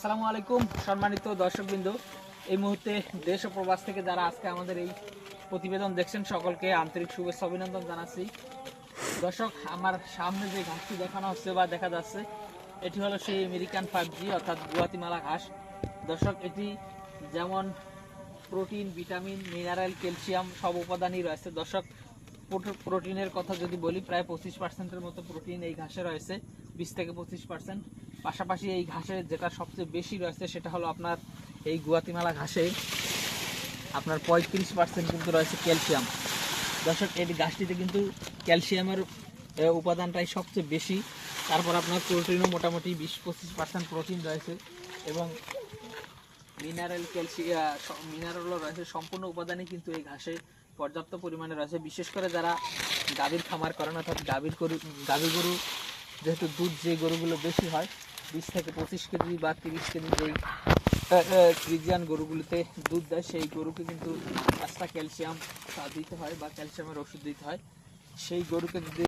আসসালামু আলাইকুম, সম্মানিত দর্শকবৃন্দ। এই মুহূর্তে দেশ ও প্রবাস থেকে যারা আজকে আমাদের এই প্রতিবেদন দেখছেন, সকলকে আন্তরিক শুভেচ্ছা, অভিনন্দন জানাচ্ছি। দর্শক, আমার সামনে যে ঘাসটি দেখানো হচ্ছে বা দেখা যাচ্ছে, এটি হলো সেই আমেরিকান ফাইভ জি অর্থাৎ গুয়াতিমালা ঘাস। দর্শক, এটি যেমন প্রোটিন, ভিটামিন, মিনারেল, ক্যালসিয়াম সব উপাদানই রয়েছে। দর্শক প্রোটিনের কথা যদি বলি, প্রায় পঁচিশ পার্সেন্টের মতো প্রোটিন এই ঘাসে রয়েছে, বিশ থেকে পঁচিশ পার্সেন্ট পাশাপাশি এই ঘাসে যেটা সবচেয়ে বেশি রয়েছে সেটা হলো আপনার এই গুয়াতিমালা ঘাসে। আপনার পঁয়ত্রিশ পার্সেন্ট কিন্তু রয়েছে ক্যালসিয়াম। দর্শক, এই ঘাসটিতে কিন্তু ক্যালসিয়ামের উপাদানটাই সবচেয়ে বেশি। তারপর আপনার প্রোটিনও মোটামুটি বিশ পঁচিশ পার্সেন্ট প্রোটিন রয়েছে এবং মিনারেল ক্যালসিয়াম মিনারেলও রয়েছে, সম্পূর্ণ উপাদানই কিন্তু এই ঘাসে পর্যাপ্ত পরিমাণে রয়েছে। বিশেষ করে যারা গাভীর খামার করেন, অর্থাৎ গাভীর গরু গাভী গরু, যেহেতু দুধ যে গরুগুলো বেশি হয়, বিশ থেকে পঁচিশ কেজি বা তিরিশ কেজি যেই ফ্রিজিয়ান গরুগুলোতে দুধ দেয়, সেই গরুকে কিন্তু এক্সট্রা ক্যালসিয়াম দিতে হয় বা ক্যালসিয়ামের ওষুধ দিতে হয়। সেই গরুকে যদি